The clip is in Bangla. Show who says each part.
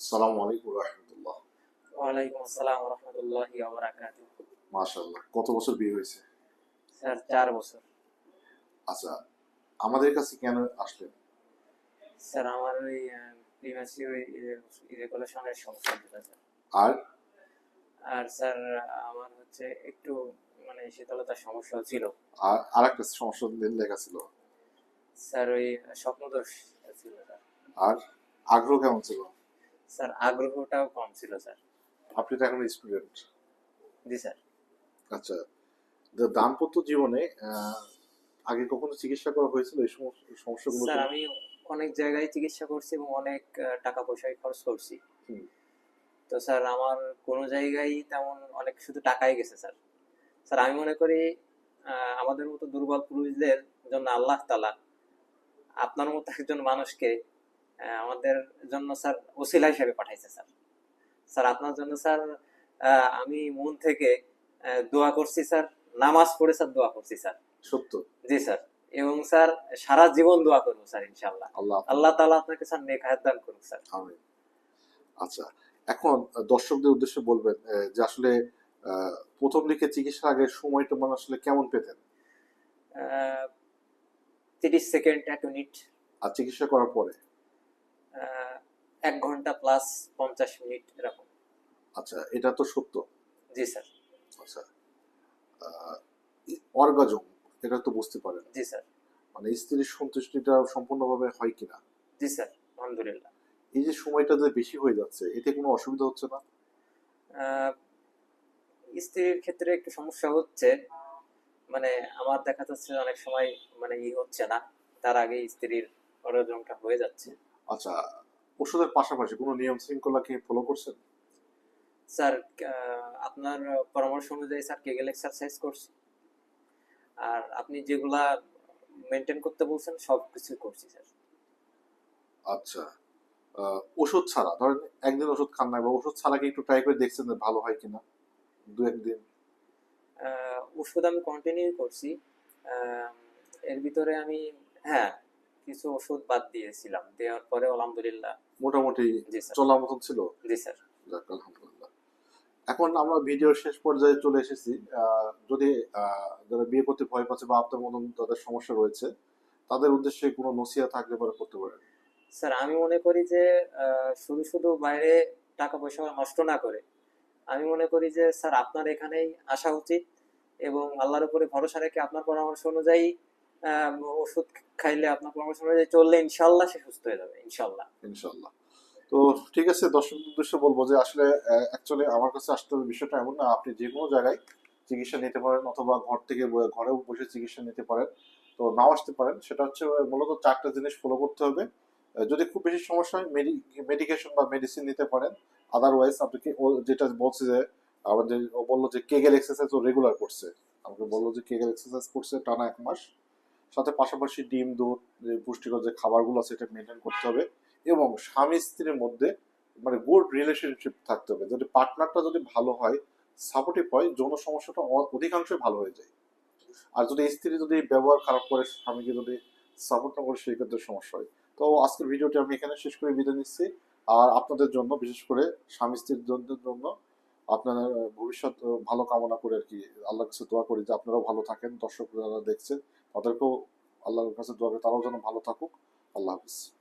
Speaker 1: আসসালামু আলাইকুম রহমতুল্লাহ।
Speaker 2: ওয়ালাইকুম আসসালাম রহমতুল্লাহি ওবরাকাতু
Speaker 1: মাশাল্লাহ কত বছর বিয়ে হয়েছে?
Speaker 2: স্যার চার বছর।
Speaker 1: আচ্ছা আমাদের কাছে কেন আসলেন?
Speaker 2: স্যার আমার ওই ইরেগুলেশনের সমস্যা যেটা স্যার
Speaker 1: আর?
Speaker 2: আর স্যার আমার হচ্ছে একটু মানে শীতলতার সমস্যা ছিল।
Speaker 1: আর আরেকটা সমস্যা লেখা ছিল।
Speaker 2: স্যার ওই স্বপ্নদোষ ছিল স্যার
Speaker 1: আর আগ্রহ কেমন ছিল?
Speaker 2: স্যার আগ্রহটাও কম ছিল স্যার।
Speaker 1: আপনি তো এখন স্টুডেন্ট
Speaker 2: জি স্যার।
Speaker 1: আচ্ছা দাম্পত্য জীবনে আগে কখনো চিকিৎসা করা হয়েছিল এই সমস্যাগুলো
Speaker 2: স্যার আমি অনেক জায়গায় চিকিৎসা করছি এবং অনেক টাকা পয়সায় খরচ করছি।
Speaker 1: হুম।
Speaker 2: তো স্যার আমার কোনো জায়গায় তেমন অনেক শুধু টাকাই গেছে স্যার। স্যার আমি মনে করি আমাদের মতো দুর্বল পুরুষদের জন্য আল্লাহ তালা আপনার মতো একজন মানুষকে আমাদের জন্য স্যার ওসিলা হিসেবে পাঠাইছে স্যার। স্যার আপনার জন্য স্যার আমি মন থেকে দোয়া করছি স্যার। নামাজ পড়ে স্যার দোয়া করছি স্যার।
Speaker 1: সত্য।
Speaker 2: জি স্যার। এবং স্যার সারা জীবন দোয়া করব স্যার ইনশাল্লাহ
Speaker 1: আল্লাহ
Speaker 2: আল্লাহ তালা আপনাকে স্যার নেক হায়াত দান করুন স্যার
Speaker 1: আচ্ছা এখন দর্শকদের উদ্দেশ্যে বলবেন যে আসলে প্রথম দিকে চিকিৎসার আগে সময়টা মানে আসলে কেমন পেতেন?
Speaker 2: তিরিশ সেকেন্ড এক মিনিট।
Speaker 1: আর চিকিৎসা করার পরে?
Speaker 2: এক ঘণ্টা প্লাস পঞ্চাশ মিনিট এরকম।
Speaker 1: আচ্ছা এটা তো সত্য।
Speaker 2: জি স্যার।
Speaker 1: আচ্ছা অর্গাজম এটা তো বুঝতে পারেন।
Speaker 2: জি স্যার।
Speaker 1: মানে স্ত্রীর সন্তুষ্টিটা সম্পূর্ণভাবে হয় কিনা?
Speaker 2: জি স্যার আলহামদুলিল্লাহ।
Speaker 1: এই যে সময়টা যে বেশি হয়ে যাচ্ছে এতে কোনো অসুবিধা হচ্ছে না?
Speaker 2: স্ত্রীর ক্ষেত্রে একটু সমস্যা হচ্ছে। মানে আমার দেখা যাচ্ছে অনেক সময় মানে ই হচ্ছে না। তার আগে স্ত্রীর অরজনটা হয়ে যাচ্ছে।
Speaker 1: আচ্ছা ওষুধের পাশাপাশি কোনো নিয়ম শৃঙ্খলা কি ফলো করছেন?
Speaker 2: স্যার আপনার পরামর্শ অনুযায়ী স্যার কেগেল এক্সারসাইজ করছি। আর আপনি যেগুলা মেনটেন করতে বলছেন সব কিছু করছি স্যার।
Speaker 1: আচ্ছা ওষুধ ছাড়া ধরেন একদিন ওষুধ খান না বা ওষুধ ছাড়া কি একটু ট্রাই করে দেখছেন যে ভালো হয় কিনা? দু একদিন।
Speaker 2: ওষুধ আমি কন্টিনিউ করছি। এর ভিতরে আমি হ্যাঁ কিছু ওষুধ বাদ দিয়েছিলাম দেওয়ার পরে আলহামদুলিল্লাহ।
Speaker 1: মোটামুটি চলার মতন ছিল?
Speaker 2: জি স্যার।
Speaker 1: আলহামদুলিল্লাহ। এখন আমরা ভিডিও শেষ পর্যায়ে চলে এসেছি। যদি যারা বিয়ে করতে ভয় পাচ্ছে বা আপনার মতন তাদের সমস্যা রয়েছে তাদের উদ্দেশ্যে কোনো নসিয়া থাকলে পরে করতে পারেন।
Speaker 2: স্যার আমি মনে করি যে শুধু শুধু বাইরে টাকা পয়সা নষ্ট না করে আমি মনে করি যে স্যার আপনার এখানেই আসা উচিত এবং আল্লাহর উপরে ভরসা রেখে আপনার পরামর্শ অনুযায়ী ওষুধ খাইলে আপনার পরামর্শ অনুযায়ী চললে ইনশাল্লাহ সে সুস্থ হয়ে যাবে, ইনশাল্লাহ।
Speaker 1: ইনশাল্লাহ। তো ঠিক আছে, দর্শক উদ্দেশ্যে বলব যে আসলে অ্যাকচুয়ালি আমার কাছে আসতে হবে বিষয়টা এমন না, আপনি যে কোনো জায়গায় চিকিৎসা নিতে পারেন অথবা ঘর থেকে ঘরেও বসে চিকিৎসা নিতে পারেন। তো নাও আসতে পারেন। সেটা হচ্ছে মূলত চারটা জিনিস ফলো করতে হবে। যদি খুব বেশি সমস্যা হয় মেডিকেশন বা মেডিসিন নিতে পারেন। আদারওয়াইজ আপনাকে যেটা বলছে যে, আমাদের বলল যে কেগেল এক্সারসাইজ ও রেগুলার করছে। আমাকে বলল যে কেগেল এক্সারসাইজ করছে টানা এক মাস। সাথে পাশাপাশি ডিম, দুধ পুষ্টিকর যে খাবারগুলো আছে, এটা মেনটেন করতে হবে। এবং স্বামী স্ত্রীর মধ্যে মানে গুড রিলেশনশিপ থাকতে হবে। যদি পার্টনারটা যদি ভালো হয় সাপোর্টিভ হয়, যৌন সমস্যাটা অধিকাংশই ভালো হয়ে যায়। আর যদি স্ত্রী যদি ব্যবহার খারাপ করে, স্বামীকে যদি সাপোর্ট না করে সেই ক্ষেত্রে সমস্যা হয়। তো আজকের ভিডিওটি আমি এখানে শেষ করে বিদায় নিচ্ছি। আর আপনাদের জন্য, বিশেষ করে স্বামী স্ত্রীর জন্য- জন্য আপনাদের ভবিষ্যৎ ভালো কামনা করে আর কি আল্লাহর কাছে দোয়া করি যে আপনারাও ভালো থাকেন দর্শক যারা দেখছেন তাদেরকেও আল্লাহর কাছে দোয়া করে, তারাও যেন ভালো থাকুক। আল্লাহ হাফিজ।